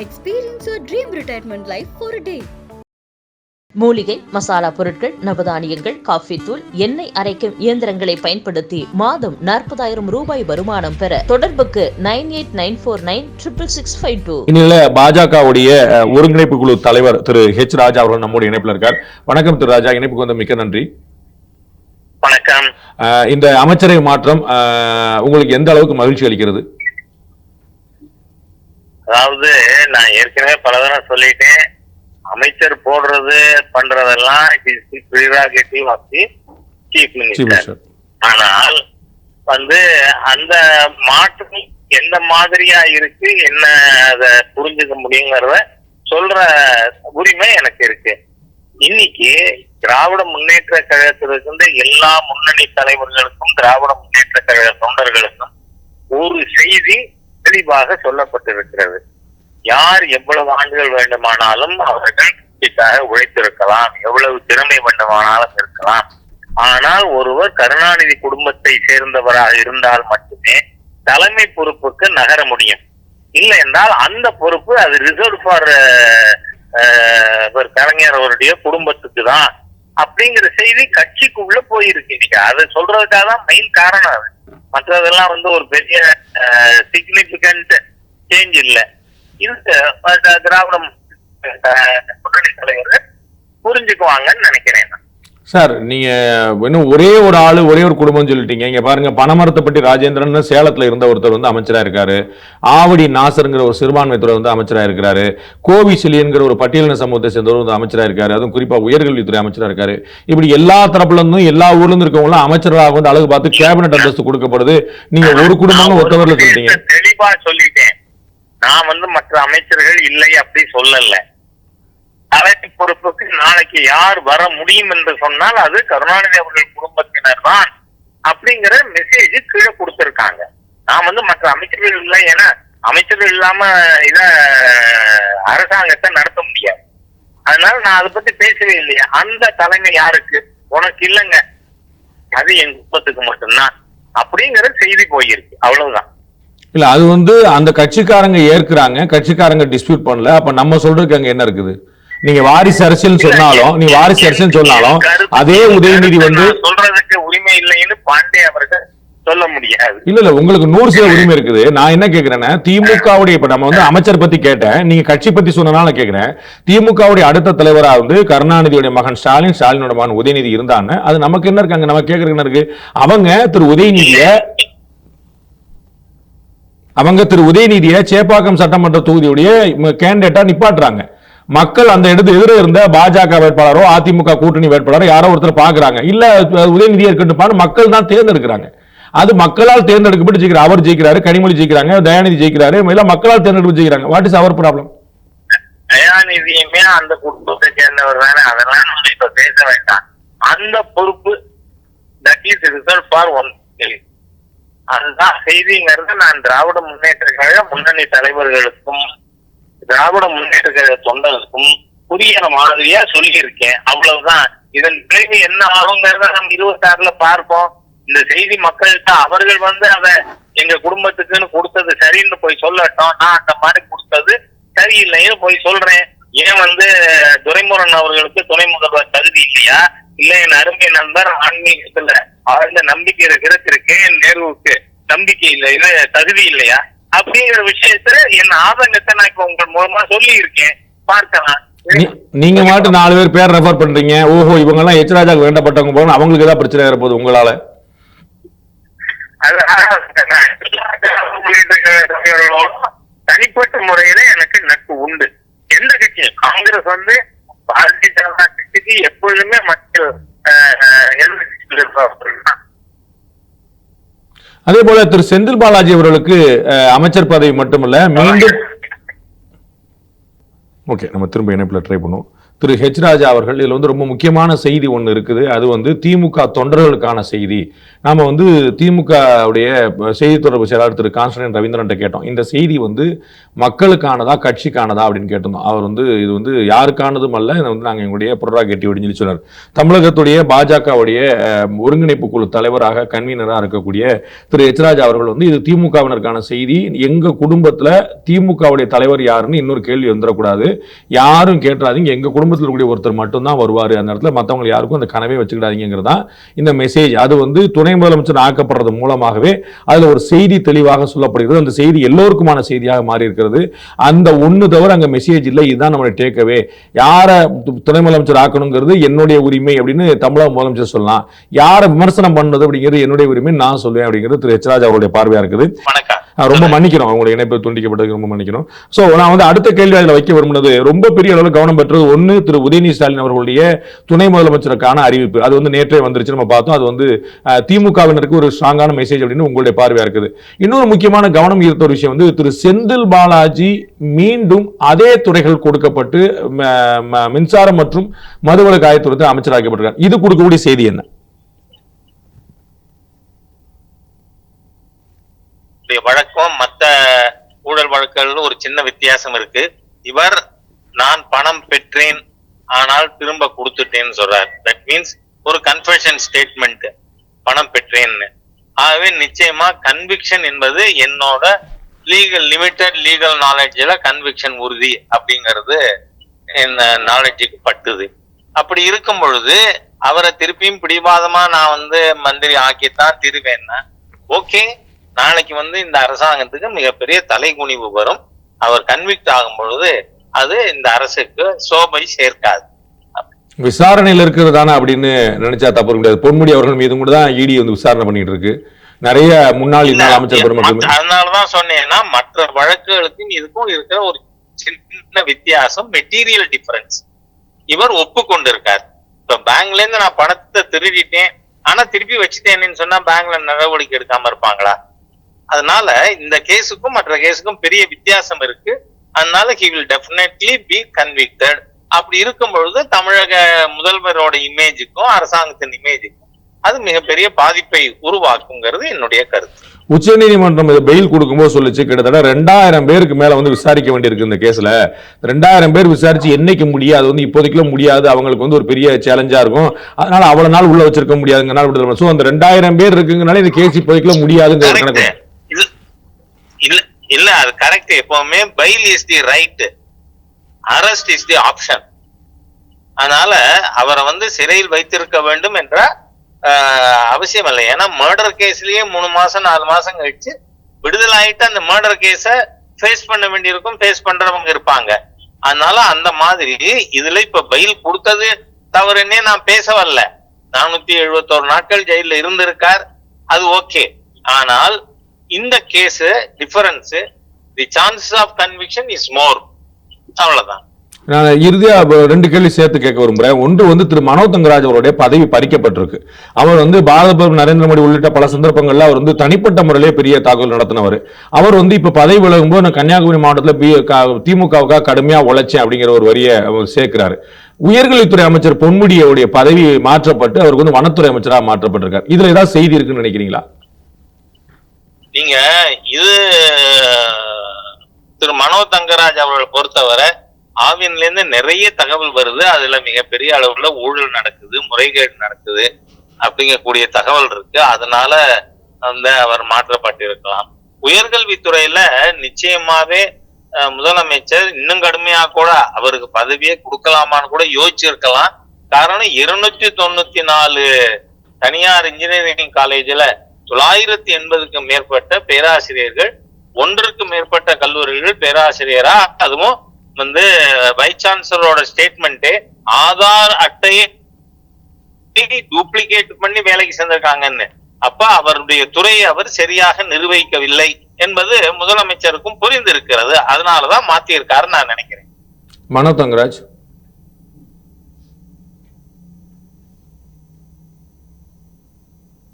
Experience your dream retirement life for a day. மூலிகை மசாலா பொருட்கள் நவதானியங்கள் காஃபி தூள் எண்ணெய் அரைக்கும் இயந்திரங்களை பயன்படுத்தி மாதம் நாற்பதாயிரம் ரூபாய் வருமானம் பெற தொடர்புக்கு nine eight nine four nine triple six five two. இந்நிலையில பாஜகவுடைய ஒருங்கிணைப்பு குழு தலைவர் திரு ஹெச் ராஜா அவர்கள் நம்முடைய இணைப்புல இருக்கார். வணக்கம் திரு ராஜா இணைப்புக்கு வந்த மிக்க நன்றி. வணக்கம். இந்த அமைச்சரவை மாற்றம் உங்களுக்கு எந்த அளவுக்கு மகிழ்ச்சி அளிக்கிறது? அதாவது நான் ஏற்கனவே பல தடவை சொல்லிட்டேன். அமைச்சர் போடுறது பண்றதெல்லாம் prerogative of the chief minister. ஆனால் வந்து அந்த மாற்றம் எந்த மாதிரியா இருக்கு என்ன அத புரிஞ்சுக்க முடியுங்கிறத சொல்ற உரிமை எனக்கு இருக்கு. இன்னைக்கு திராவிட முன்னேற்ற கழகத்தில் இருக்கின்ற எல்லா முன்னணி தலைவர்களுக்கும் திராவிட முன்னேற்ற கழக தொண்டர்களுக்கும் ஒரு செய்தி தெளிவாக சொல்லப்பட்டிருக்கிறது. யார் எவ்வளவு ஆண்டுகள் வேண்டுமானாலும் அவர்கள் கட்சிக்காக உழைத்திருக்கலாம். எவ்வளவு திறமை வேண்டுமானாலும் இருக்கலாம். ஆனால் ஒருவர் கருணாநிதி குடும்பத்தை சேர்ந்தவராக இருந்தால் மட்டுமே தலைமை பொறுப்புக்கு நகர முடியும். இல்லை என்றால் அந்த பொறுப்பு அது ரிசர்வ் ஃபார் கலைஞர் அவருடைய குடும்பத்துக்கு தான். அப்படிங்கிற செய்தி கட்சிக்குள்ள போயிருக்கு. இன்னைக்கு அது சொல்றதுக்காக தான் மெயின் காரணம் அது. மற்றதெல்லாம் வந்து ஒரு பெரிய சிக்னிபிகண்ட் சேஞ்ச் இல்லை. இது திராவிடம் திராவிட அஹ், தலைவர் புரிஞ்சுக்குவாங்கன்னு நினைக்கிறேன் நான். சார் நீங்க இன்னும் ஒரே ஒரு ஆளு ஒரே ஒரு குடும்பம் சொல்லிட்டீங்க. இங்க பாருங்க பணமரத்தப்பட்டி ராஜேந்திரன் சேலத்துல இருந்த ஒருத்தர் வந்து அமைச்சரா இருக்காரு. ஆவடி நாசருங்கிற ஒரு சிறுபான்மைத்துறை வந்து அமைச்சரா இருக்கிறாரு. கோவி சிலியன்கிற ஒரு பட்டியலின சமூகத்தை சேர்ந்தவர் வந்து அமைச்சரா இருக்காரு. அதுவும் குறிப்பா உயர்கல்வித்துறை அமைச்சரா இருக்காரு. இப்படி எல்லா தரப்புல இருந்தும் எல்லா ஊர்ல இருந்து இருக்கவங்க வந்து அழகு பார்த்து கேபினட் அந்தஸ்து கொடுக்கப்படுது. நீங்க ஒரு குடும்பம்னு ஒருத்தவரில் ஒத்தவர்ல சொல்லிட்டீங்க. தெளிவா சொல்லிட்டேன். நான் வந்து மற்ற அமைச்சர்கள் இல்லை அப்படி சொல்லல. தலைமை பொறுப்புக்கு நாளைக்கு யார் வர முடியும் என்று சொன்னால் அது கருணாநிதி அவர்கள் குடும்பத்தினர் தான் அப்படிங்கிற மெசேஜ் கீழே கொடுத்திருக்காங்க. நான் வந்து மற்ற அமைச்சர்கள் இல்லை ஏன்னா அமைச்சர்கள் இல்லாம இத அரசாங்கத்தை நடத்த முடியாது. அதனால நான் அதை பத்தி பேசவே இல்லையா அந்த தலைமை யாருக்கு? உனக்கு இல்லைங்க. அது என் குடும்பத்துக்கு மட்டும்தான் அப்படிங்கிற செய்தி போயிருக்கு. அவ்வளவுதான். இல்ல அது வந்து அந்த கட்சிக்காரங்க ஏற்கிறாங்க. கட்சிக்காரங்க டிஸ்பியூட் பண்ணல. அப்ப நம்ம சொல்றதுக்கு அங்க என்ன இருக்குது? நீங்க வாரிசு அரசியல் சொன்னாலும் நீ வாரிசு அரசியல் சொன்னாலும் அதே உதயநிதி வந்து சொல்றதுக்கு உரிமை இல்லைன்னு பாண்டே அவர்கள் சொல்ல முடியாது. இல்ல இல்ல உங்களுக்கு நூறு சதவீத உரிமை இருக்குது. நான் என்ன கேக்குறேன்னா திமுகவுடைய இப்ப நம்ம வந்து அமைச்சர் பத்தி கேட்டேன். நீங்க கட்சி பத்தி சொன்னனால கேக்குறேன். திமுகவுடைய அடுத்த தலைவரா வந்து கருணாநிதியுடைய மகன் ஸ்டாலின் ஸ்டாலினோட மகன் உதயநிதி இருந்தாங்க அது நமக்கு என்ன இருக்காங்க நம்ம கேக்குறதுக்கு என்ன இருக்கு? அவங்க திரு உதயநிதிய அவங்க திரு உதயநிதியை சேப்பாக்கம் சட்டமன்ற தொகுதியுடைய கேண்டிடேட்டா நிப்பாட்டுறாங்க. மக்கள் அந்த இடத்து எதிர இருந்த பாஜக வேட்பாளரோ அதிமுக கூட்டணி வேட்பாளரோ யாரோ ஒருத்தர் பாக்குறாங்க. இல்ல உதயநிதியா இருக்கட்டும் மக்கள் தான் தேர்ந்தெடுக்கிறாங்க. அது மக்களால் தேர்ந்தெடுக்கப்பட்டு ஜெயிக்கிறார் அவர் ஜெயிக்கிறாரு கனிமொழி ஜெயிக்கிறாங்க தயாநிதி ஜெயிக்கிறாரு எல்லாம் மக்களால் தேர்ந்தெடுக்கப்பட்டு ஜெயிக்கிறாங்க. வாட் இஸ் அவர் ப்ராப்ளம் தயாநிதியுமே அந்த குடும்பத்தை சேர்ந்தவர் தானே அதெல்லாம் நம்ம இப்ப பேச வேண்டாம். அந்த பொறுப்பு that is result for one அதுதான் செய்திங்கிறது நான் திராவிட முன்னேற்ற கழக முன்னணி தலைவர்களுக்கும் திராவிட முன்னேற்ற தொண்டர்களுக்கும் புரியிற மாதிரியா சொல்லியிருக்கேன். அவ்வளவுதான். இதன் பிறகு என்ன ஆகுங்கிறத நம்ம இருபத்தி ஆறுல பார்ப்போம். இந்த செய்தி மக்கள்கிட்ட அவர்கள் வந்து அதை எங்க குடும்பத்துக்குன்னு கொடுத்தது சரின்னு போய் சொல்லட்டும். நான் அந்த மாதிரி கொடுத்தது சரியில்லைன்னு போய் சொல்றேன். ஏன் வந்து துரைமுருகன் அவர்களுக்கு துணை முதல்வர் தகுதி இல்லையா? இல்ல என் அருமை நண்பர் ஆன்மீகத்துல ஆழ்ந்த நம்பிக்கை இருக்கிற திரு கே என் நேருவுக்கு நம்பிக்கை இல்லை. இது தகுதி இல்லையா? அப்படிங்கிற விஷயத்துல என் ஆதங்கத்தை நான் இப்ப உங்கள் மூலமா சொல்லி இருக்கேன் பார்க்கலாம் நீங்க மாட்டு நாலு பேர் பேர் ரெஃபர் பண்றீங்க. ஓஹோ இவங்க எல்லாம் எச் ராஜாக்கு வேண்டப்பட்டவங்க போகணும் அவங்களுக்கு ஏதாவது பிரச்சனை வரப்போகுது உங்களால? தனிப்பட்ட முறையில எனக்கு நட்பு உண்டு. எந்த கட்சியும். காங்கிரஸ் வந்து பாரதிய ஜனதா கட்சிக்கு எப்பொழுதுமே மக்கள் அஹ், அதே போல திரு செந்தில் பாலாஜி அவர்களுக்கு அமைச்சர் பதவி மட்டுமல்ல மீண்டும் ஓகே நம்ம திரும்ப இணைப்பில் ட்ரை பண்ணுவோம். திரு ஹெச் ராஜா அவர்கள் இதில் வந்து ரொம்ப முக்கியமான செய்தி ஒன்று இருக்குது. அது வந்து திமுக தொண்டர்களுக்கான செய்தி. நாம் வந்து திமுக உடைய செய்தி தொடர்பு செயலாளர் திரு கான்ஸ்டன்டைன் ரவீந்திரன்ட்ட கேட்டோம். இந்த செய்தி வந்து மக்களுக்கானதா கட்சிக்கானதா அப்படின்னு கேட்டிருந்தோம். அவர் வந்து இது வந்து யாருக்கானதும் அல்ல இதை வந்து நாங்கள் எங்களுடைய ப்ரொராகேட்டிவ் அப்படின்னு சொல்லி சொன்னார். தமிழகத்துடைய பாஜகவுடைய ஒருங்கிணைப்பு குழு தலைவராக கன்வீனராக இருக்கக்கூடிய திரு ஹெச் ராஜா அவர்கள் வந்து இது திமுகவினருக்கான செய்தி. எங்கள் குடும்பத்தில் திமுகவுடைய தலைவர் யாருன்னு இன்னொரு கேள்வி வந்துடக்கூடாது யாரும் கேட்டுறாதீங்க எங்க குடும்பத்தில் இருக்கக்கூடிய ஒருத்தர் மட்டும்தான் வருவார் அந்த இடத்துல. மற்றவங்க யாருக்கும் அந்த கனவே வச்சுக்கிடாதீங்கிறதான் இந்த மெசேஜ் அது வந்து துணை முதலமைச்சர் ஆக்கப்படுறது மூலமாகவே அதுல ஒரு செய்தி தெளிவாக சொல்லப்படுகிறது. அந்த செய்தி எல்லோருக்குமான செய்தியாக மாறி இருக்கிறது அந்த ஒண்ணு தவிர அங்க மெசேஜ் இல்லை. இதுதான் நம்மளுடைய டேக்கவே யாரை துணை முதலமைச்சர் ஆக்கணுங்கிறது என்னுடைய உரிமை அப்படின்னு தமிழக முதலமைச்சர் சொல்லலாம். யாரை விமர்சனம் பண்ணது அப்படிங்கிறது என்னுடைய உரிமை நான் சொல்லுவேன் அப்படிங்கிறது திரு எச் ராஜா அவருடைய பார்வையா இருக்குது. வணக்கம். ரொம்ப மன்னிக்கிறோம் உங்களுடைய இணைப்பு துண்டிக்கப்பட்டதுக்கு ரொம்ப மன்னிக்கிறோம் சோ நான் வந்து அடுத்த கேள்வி அதில் வைக்க விரும்பினது ரொம்ப பெரிய அளவில் கவனம் பெற்றது ஒன்று திரு உதயநிதி ஸ்டாலின் அவர்களுடைய துணை முதலமைச்சருக்கான அறிவிப்பு. அது வந்து நேற்றே வந்துருச்சு. நம்ம பார்த்தோம். அது வந்து திமுகவினருக்கு ஒரு ஸ்ட்ராங்கான மெசேஜ் அப்படின்னு உங்களுடைய பார்வையா இருக்குது. இன்னொரு முக்கியமான கவனம் ஈர்த்த ஒரு விஷயம் வந்து திரு செந்தில் பாலாஜி மீண்டும் அதே துறைகள் கொடுக்கப்பட்டு மின்சாரம் மற்றும் மதுவிலக்கு ஆயத்துறை அமைச்சராக்கப்பட்டிருக்கார். இது கொடுக்கக்கூடிய செய்தி என்ன? இவருடைய வழக்கம் மத்த ஊழல் வழக்குகள் ஒரு சின்ன வித்தியாசம் இருக்கு. இவர் நான் பணம் பெற்றேன் ஆனால் திரும்ப கொடுத்துட்டேன்னு சொல்றார். தட் மீன்ஸ் ஒரு கன்ஃபெஷன் ஸ்டேட்மெண்ட் பணம் பெற்றேன்னு. ஆகவே நிச்சயமா கன்விக்ஷன் என்பது என்னோட லீகல் லிமிட்டட் லீகல் நாலேஜ்ல கன்விக்ஷன் உறுதி அப்படிங்கிறது என்ன நாலேஜுக்கு பட்டுது. அப்படி இருக்கும் பொழுது அவரை திருப்பியும் பிடிவாதமா நான் வந்து மந்திரி ஆக்கித்தான் திருவேன்னா ஓகே நாளைக்கு வந்து இந்த அரசாங்கத்துக்கு மிகப்பெரிய தலைகுனிவு வரும். அவர் கன்விக்ட் ஆகும் பொழுது அது இந்த அரசுக்கு சோபை சேர்க்காது. விசாரணையில் இருக்கிறது தானே அப்படின்னு நினைச்சா தப்பு முடியாது. பொன்முடி அவர்கள் மீது கூட தான் இடி வந்து விசாரணை பண்ணிட்டு இருக்கு. நிறைய முன்னாள் இன்னாள் அமைச்சர் பெருமக்கள் அதனாலதான் சொன்னேன்னா மற்ற வழக்குகளுக்கும் இதுக்கும் இருக்கிற ஒரு சின்ன வித்தியாசம் மெட்டீரியல் டிஃபரன்ஸ் இவர் ஒப்புக்கொண்டிருக்கார். இப்ப பேங்க்ல இருந்து நான் பணத்தை திருடிட்டேன். ஆனா திருப்பி வச்சுட்டேன்னு சொன்னா பேங்க்ல நடவடிக்கை எடுக்காம இருப்பாங்களா? அதனால இந்த கேஸுக்கும் மற்ற கேஸுக்கும் பெரிய வித்தியாசம் இருக்கு. அதனால he will definitely be convicted அப்படி இருக்கும் பொழுது தமிழக முதல்வரோட இமேஜுக்கும் அரசாங்கத்தின் இமேஜுக்கும் அது மிகப்பெரிய பாதிப்பை உருவாக்குங்கிறது என்னுடைய கருத்து. உச்சநீதிமன்றம் இது பெயில் கொடுக்கும்போது சொல்லுச்சு. கிட்டத்தட்ட ரெண்டாயிரம் பேருக்கு மேல வந்து விசாரிக்க வேண்டியிருக்கு இந்த கேஸ்ல. ரெண்டாயிரம் பேர் விசாரிச்சு என்னைக்கு முடியாது அது வந்து இப்போதைக்குள்ள முடியாது அவங்களுக்கு வந்து ஒரு பெரிய சேலஞ்சா இருக்கும். அதனால அவ்வளவு நாள் உள்ள வச்சிருக்க முடியாதுங்கனால சோ அந்த ரெண்டாயிரம் பேர் இருக்குங்கனால இந்த கேஸ் இப்போதைக்குள்ள முடியாதுங்கிற கணக்கு. இல்ல அது கரெக்ட் எப்பவுமே bail is the right arrest is the option அதனால அவரை வந்து சிறையில் வைத்திருக்க வேண்டும் என்ற அவசியம் இல்லை. ஏன்னா மர்டர் கேஸ்லயே மூணு மாசம் நாலு மாசம் கழிச்சு விடுதலை ஆயிட்டு அந்த மர்டர் கேஸ ஃபேஸ் பண்ண வேண்டியிருக்கும் ஃபேஸ் பண்றவங்க இருப்பாங்க. அதனால அந்த மாதிரி இதுல இப்ப பயில் கொடுத்தது தவறுன்னே நான் பேச வரல. நானூத்தி எழுபத்தோரு நாட்கள் ஜெயில இருந்திருக்கார். அது ஓகே ஆனால் இந்த case difference the chances of conviction is more அவ்வளவுதான். நான் இறுதியா ரெண்டு கேள்வி சேர்த்து கேட்க விரும்புறேன். ஒன்று வந்து திரு மனோ தங்கராஜ் அவருடைய பதவி பறிக்கப்பட்டிருக்கு. அவர் வந்து பாரத பிரதமர் நரேந்திர மோடி உள்ளிட்ட பல சந்தர்ப்பங்கள்ல அவர் வந்து தனிப்பட்ட முறையிலே பெரிய தாக்குதல் நடத்தினவர். அவர் வந்து இப்ப பதவி விலகும்போது நான் கன்னியாகுமரி மாவட்டத்தில் பி திமுகவுக்காக கடுமையா உழைச்சேன் அப்படிங்கிற ஒரு வரியை அவர் சேர்க்கிறாரு. உயர்கல்வித்துறை அமைச்சர் பொன்முடியோடைய பதவி மாற்றப்பட்டு அவருக்கு வந்து வனத்துறை அமைச்சராக மாற்றப்பட்டிருக்காரு. இதுல ஏதாவது செய்தி இருக்குன்னு நினைக்கிறீங்களா? நீங்க இது திரு மனோ தங்கராஜ் அவர்களை பொறுத்தவரை ஆவின்ல இருந்து நிறைய தகவல் வருது. அதுல மிகப்பெரிய அளவுல ஊழல் நடக்குது முறைகேடு நடக்குது அப்படிங்கக்கூடிய தகவல் இருக்கு. அதனால வந்து அவர் மாற்றப்பட்டிருக்கலாம். உயர்கல்வித்துறையில நிச்சயமாவே முதலமைச்சர் இன்னும் கடுமையா கூட அவருக்கு பதவியே கொடுக்கலாமான்னு கூட யோசிச்சிருக்கலாம். காரணம் இருநூத்தி தொண்ணூத்தி நாலு தனியார் இன்ஜினியரிங் காலேஜில் தொள்ளாயிரத்தி எண்பதுக்கு மேற்பட்ட பேராசிரியர்கள் ஒன்றுக்கு மேற்பட்ட கல்லூரிகள் பேராசிரியரா? அதுவும் வந்து வைஸ் சான்சலரோட ஸ்டேட்மெண்ட்டே ஆதார் அட்டையை டூப்ளிகேட் பண்ணி வேலைக்கு சேர்ந்திருக்காங்கன்னு. அப்ப அவருடைய துறையை அவர் சரியாக நிர்வகிக்கவில்லை என்பது முதலமைச்சருக்கும் புரிந்திருக்கிறது. அதனாலதான் மாத்தியிருக்காருன்னு நான் நினைக்கிறேன். மனோ தங்கராஜ்.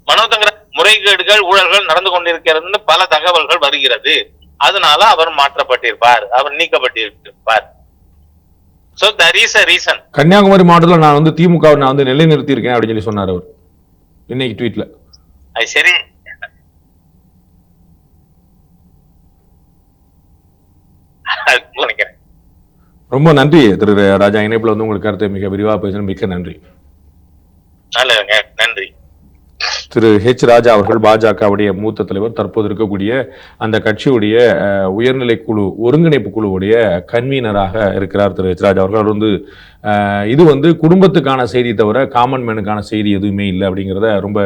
மனோதங்கர முறைகேடுகள் ஊழல்கள் நடந்து கொண்டிருக்கிறதுன்னு பல தகவல்கள் வருகிறது. அதனால அவர் மாற்றப்பட்டிருப்பார். அவர் நீக்கப்பட்டிருப்பார். So there is a reason Kanyakumari மாவட்டத்தில் நான் வந்து திமுக நான் வந்து நிலைநிறுத்தி இருக்கேன் அப்படின்னு சொல்லி சொன்னார் அவர். இன்னைக்கு ட்வீட்ல அது சரி. ரொம்ப நன்றி திரு ராஜா. இணைப்புல வந்து உங்களுக்கு கருத்தை மிக விரிவாக பேசணும் மிக்க நன்றி. நல்லதுங்க. திரு ஹெச் ராஜா அவர்கள் பாஜகவுடைய மூத்த தலைவர் தற்போது இருக்கக்கூடிய அந்த கட்சியுடைய உயர்நிலை குழு ஒருங்கிணைப்பு குழுவுடைய கன்வீனராக இருக்கிறார் திரு ஹெச் ராஜா அவர்கள். அவர் வந்து இது வந்து குடும்பத்துக்கான செய்தி தவிர காமன் மேனுக்கான செய்தி எதுவுமே இல்லை அப்படிங்கிறத ரொம்ப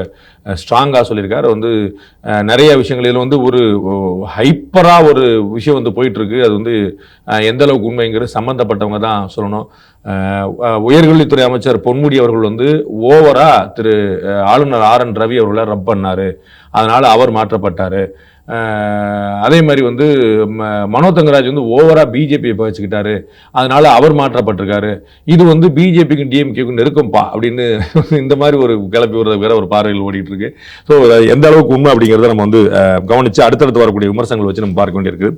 ஸ்ட்ராங்காக சொல்லியிருக்காரு. வந்து நிறைய விஷயங்களில் வந்து ஒரு ஹைப்பராக ஒரு விஷயம் வந்து போயிட்டுருக்கு அது வந்து எந்தளவுக்கு எந்த அளவுக்கு உண்மைங்கிறது சம்மந்தப்பட்டவங்க தான் சொல்லணும். உயர்கல்வித்துறை அமைச்சர் பொன்முடி அவர்கள் வந்து ஓவரா திரு ஆளுநர் ஆர் என் ரவி அவர்களை ரப் பண்ணார். அதனால் அவர் மாற்றப்பட்டார். அதே மாதிரி வந்து ம- மனோ தங்கராஜ் வந்து ஓவராக பிஜேபியை பகிச்சுக்கிட்டாரு. அதனால் அவர் மாற்றப்பட்டிருக்காரு. இது வந்து பிஜேபிக்கும் டிஎம்கேக்கும் நெருக்கம்ப்பா அப்படின்னு இந்த மாதிரி ஒரு கிளப்பி விடுறது வேற ஒரு பார்வையில் ஓடிட்டு இருக்கு ஸோ எந்த அளவுக்கு உண்மை அப்படிங்கிறத நம்ம வந்து கவனித்து அடுத்தடுத்து வரக்கூடிய விமர்சனங்கள் வச்சு நம்ம பார்க்க வேண்டியிருக்கு